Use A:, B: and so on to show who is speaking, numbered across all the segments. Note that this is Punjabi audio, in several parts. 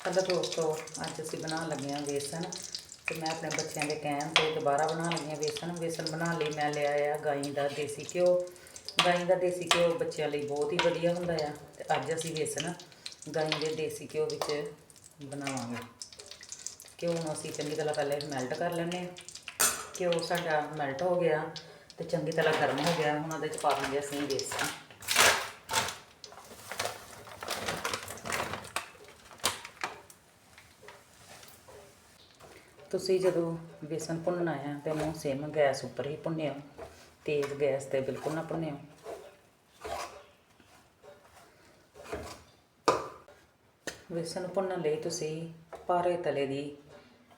A: ਹੈਲੋ ਦੋਸਤੋ ਅੱਜ ਅਸੀਂ ਬਣਾਉਣ ਲੱਗੇ ਹਾਂ ਵੇਸਣ ਤੇ ਮੈਂ ਆਪਣੇ ਬੱਚਿਆਂ ਦੇ ਕਹਿਣ ਤੇ ਦੁਬਾਰਾ ਬਣਾਉਣ ਲੱਗੀ ਹਾਂ ਵੇਸਣ ਵੇਸਣ ਬਣਾਉਣ ਲਈ ਮੈਂ ਲਿਆ ਆ ਗਾਈ ਦਾ ਦੇਸੀ ਘਿਓ। ਗਾਈ ਦਾ ਦੇਸੀ ਘਿਓ ਬੱਚਿਆਂ ਲਈ ਬਹੁਤ ਹੀ ਵਧੀਆ ਹੁੰਦਾ ਆ ਤੇ ਅੱਜ ਅਸੀਂ ਵੇਸਣ ਗਾਈ ਦੇ ਦੇਸੀ ਘਿਓ ਵਿੱਚ ਬਣਾਵਾਂਗੇ। ਘਿਓ ਨੂੰ ਅਸੀਂ ਚੰਗੀ ਤਰ੍ਹਾਂ ਪਹਿਲੇ ਮੈਲਟ ਕਰ ਲੈਂਦੇ ਹਾਂ। ਘਿਓ ਸਾਡਾ ਮੈਲਟ ਹੋ ਗਿਆ ਤੇ ਚੰਗੀ ਤਰ੍ਹਾਂ ਗਰਮ ਹੋ ਗਿਆ। ਹੁਣ ਉਹਦੇ ਚ ਪਾ ਦਿੰਦੇ ਅਸੀਂ ਵੇਸਣ ਤੁਸੀਂ ਜਦੋਂ ਬੇਸਨ ਭੁੰਨਣਾ ਆ ਤੇ ਉਹਨੂੰ ਸਿਮ ਗੈਸ ਉੱਪਰ ਹੀ ਭੁੰਨਿਓ, ਤੇਜ਼ ਗੈਸ ਤੇ ਬਿਲਕੁਲ ਨਾ ਭੁੰਨਿਓ। ਬੇਸਨ ਭੁੰਨਣ ਲਈ ਤੁਸੀਂ ਭਾਰੇ ਤਲੇ ਦੀ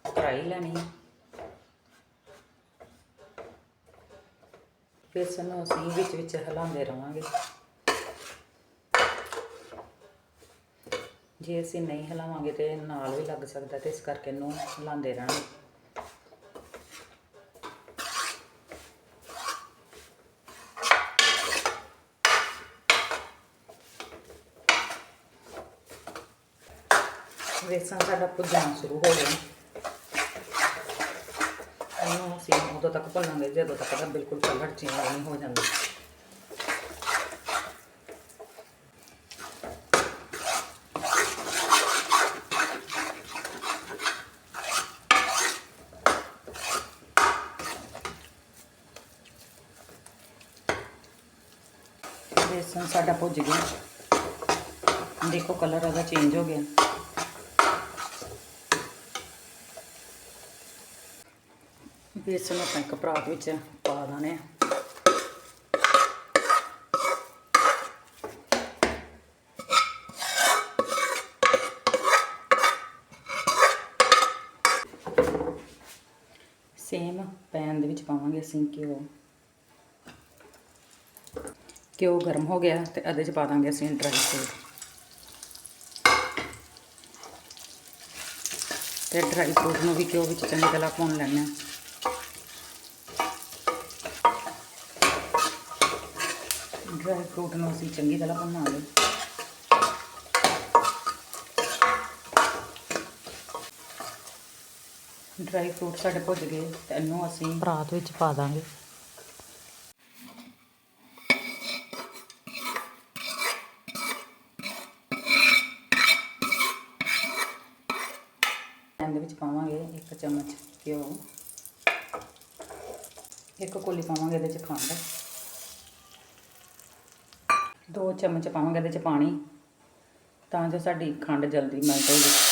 A: ਕੜਾਈ ਲੈਣੀ ਬੇਸਨ ਨੂੰ ਅਸੀਂ ਵਿੱਚ ਵਿੱਚ ਹਿਲਾਉਂਦੇ ਰਵਾਂਗੇ। ਜੇ ਅਸੀਂ ਨਹੀਂ ਹਿਲਾਵਾਂਗੇ ਤੇ ਨਾਲ ਵੀ ਲੱਗ ਸਕਦਾ ਤੇ ਇਸ ਕਰਕੇ ਇਹਨੂੰ ਹਿਲਾਉਂਦੇ ਰਹਿਣਾ। ਵੇਸਣ ਸਾਡਾ ਭੁੱਜਣਾ ਸ਼ੁਰੂ ਹੋ ਗਿਆ। ਇਹਨੂੰ ਅਸੀਂ ਉਦੋਂ ਤੱਕ ਭੁੰਨਾਂਗੇ, ਜਦੋਂ ਤੱਕ ਦਾ ਬਿਲਕੁਲ ਕਲਰ ਚੇਂਜ ਨਹੀਂ ਹੋ ਜਾਂਦਾ। ਬੇਸਨ ਸਾਡਾ ਭੁੱਜ ਗਿਆ। ਦੇਖੋ ਕਲਰ ਉਹਦਾ ਚੇਂਜ ਹੋ ਗਿਆ। ਬੇਸਨ ਆਪਾਂ ਇੱਕ ਪਰਾਤ ਵਿੱਚ ਪਾ ਦਾਣੇ ਸੇਮ ਪੈਨ ਦੇ ਵਿੱਚ ਪਾਵਾਂਗੇ ਅਸੀਂ ਘਿਓ। ਘਿਓ ਗਰਮ ਹੋ ਗਿਆ ਤੇ ਇਹਦੇ ਚ ਪਾ ਦਾਂਗੇ ਅਸੀਂ ਡਰਾਈ ਫਰੂਟ। ਤੇ ਡਰਾਈ ਫਰੂਟ ਨੂੰ ਵੀ ਘਿਓ ਵਿੱਚ ਚੰਗੀ ਤਰ੍ਹਾਂ ਭੁੰਨ ਲੈਣਾ ਡਰਾਈ ਫਰੂਟ ਨੂੰ ਅਸੀਂ ਚੰਗੀ ਤਰ੍ਹਾਂ ਭੁੰਨਾਂਗੇ ਡਰਾਈ ਫਰੂਟ ਸਾਡੇ ਭੁੱਜ ਗਏ ਤੇ ਇਹਨੂੰ ਅਸੀਂ ਪਰਾਤ ਵਿੱਚ ਪਾ ਦਾਂਗੇ। ਵਿੱਚ ਪਾਵਾਂਗੇ ਇੱਕ ਚਮਚ ਘਿਓ। ਇੱਕ ਕੋਲੀ ਪਾਵਾਂਗੇ ਇਹਦੇ ਚ ਖੰਡ। ਦੋ ਚਮਚ ਪਾਵਾਂਗੇ ਇਹਦੇ ਚ ਪਾਣੀ, ਤਾਂ ਜੋ ਸਾਡੀ ਖੰਡ ਜਲਦੀ ਮੈਲਟ ਹੋ ਜਾਵੇ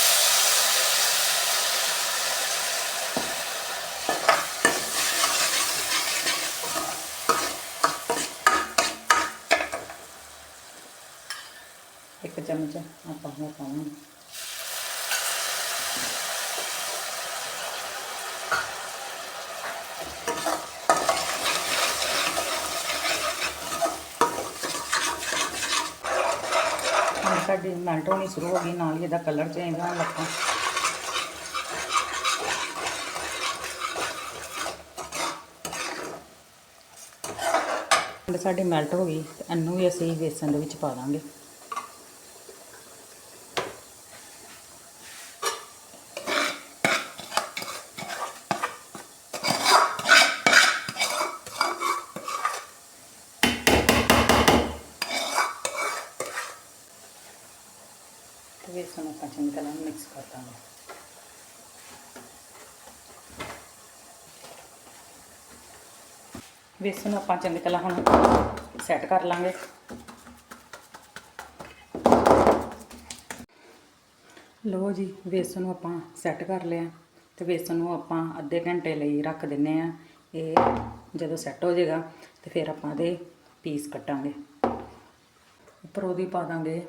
A: ਇੱਕ ਚਮਚ ਆਪਾਂ ਹੋਰ ਪਾਵਾਂਗੇ ਹੁਣ ਸਾਡੀ ਮੈਲਟ ਹੋਣੀ ਸ਼ੁਰੂ ਹੋ ਗਈ, ਨਾਲ ਹੀ ਇਹਦਾ ਕਲਰ ਚੇਂਜ ਹੋਣ ਲੱਗਾ। ਖੰਡ ਸਾਡੀ ਮੈਲਟ ਹੋ ਗਈ ਇਹਨੂੰ ਵੀ ਅਸੀਂ ਬੇਸਨ ਦੇ ਵਿੱਚ ਪਾ ਦਾਂਗੇ। ਤੇ ਵੇਸਣ ਆਪਾਂ ਚੰਗੀ ਤਰ੍ਹਾਂ ਮਿਕਸ ਕਰ ਦਾਂਗੇ। ਵੇਸਣ ਨੂੰ ਆਪਾਂ ਚੰਗੀ ਤਰ੍ਹਾਂ ਹੁਣ ਸੈੱਟ ਕਰ ਲਾਂਗੇ। ਲੋ ਜੀ, ਵੇਸਣ ਨੂੰ ਆਪਾਂ ਸੈੱਟ ਕਰ ਲਿਆ। ਤੇ ਵੇਸਣ ਨੂੰ ਆਪਾਂ ਅੱਧੇ ਘੰਟੇ ਲਈ ਰੱਖ ਦਿੰਨੇ ਆ। ਇਹ ਜਦੋਂ ਸੈੱਟ ਹੋ ਜਾਏਗਾ, ਤੇ ਫਿਰ ਆਪਾਂ ਇਹਦੇ ਪੀਸ ਕੱਟਾਂਗੇ। ਉੱਪਰ ਉਹਦੀ ਪਾ ਦਾਂਗੇ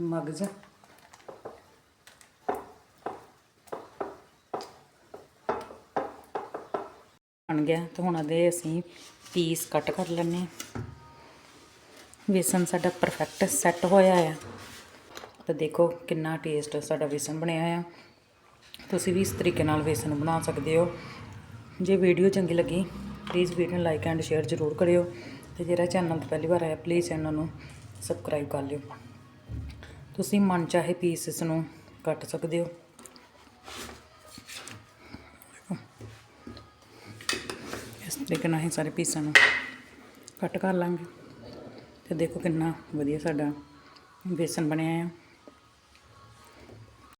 A: ਮਗਜ਼। ਬਣ ਗਿਆ ਤੇ ਹੁਣ ਇਹਦੇ ਅਸੀਂ ਪੀਸ ਕੱਟ ਕਰ ਲੈਣੇ ਵੇਸਨ ਸਾਡਾ ਪਰਫੈਕਟ ਸੈੱਟ ਹੋਇਆ ਆ। ਤਾਂ ਦੇਖੋ ਕਿੰਨਾ ਟੇਸਟ ਸਾਡਾ ਵੇਸਣ ਬਣਿਆ ਆ। ਤੁਸੀਂ ਵੀ ਇਸ ਤਰੀਕੇ ਨਾਲ ਵੇਸਣ ਬਣਾ ਸਕਦੇ ਹੋ। ਜੇ ਵੀਡੀਓ ਚੰਗੀ ਲੱਗੀ ਪਲੀਜ਼ ਵੀਡੀਓ ਨੂੰ ਲਾਈਕ ਐਂਡ ਸ਼ੇਅਰ ਜ਼ਰੂਰ ਕਰਿਓ। ਤੇ ਜਿਹੜਾ ਚੈਨਲ ਤੋਂ ਪਹਿਲੀ ਵਾਰ ਆਇਆ ਪਲੀਜ਼ ਚੈਨਲ ਨੂੰ ਸਬਸਕ੍ਰਾਈਬ ਕਰ ਲਿਓ। ਤੁਸੀਂ ਮਨ ਚਾਹੇ ਪੀਸ ਇਸ ਨੂੰ ਕੱਟ ਸਕਦੇ ਹੋ। ਲੇਕਿਨ ਅਸੀਂ ਸਾਰੇ ਪੀਸਾਂ ਨੂੰ ਕੱਟ ਕਰ ਲਾਂਗੇ। ਤੇ ਦੇਖੋ ਕਿੰਨਾ ਵਧੀਆ ਸਾਡਾ ਬੇਸਨ ਬਣਿਆ ਆ।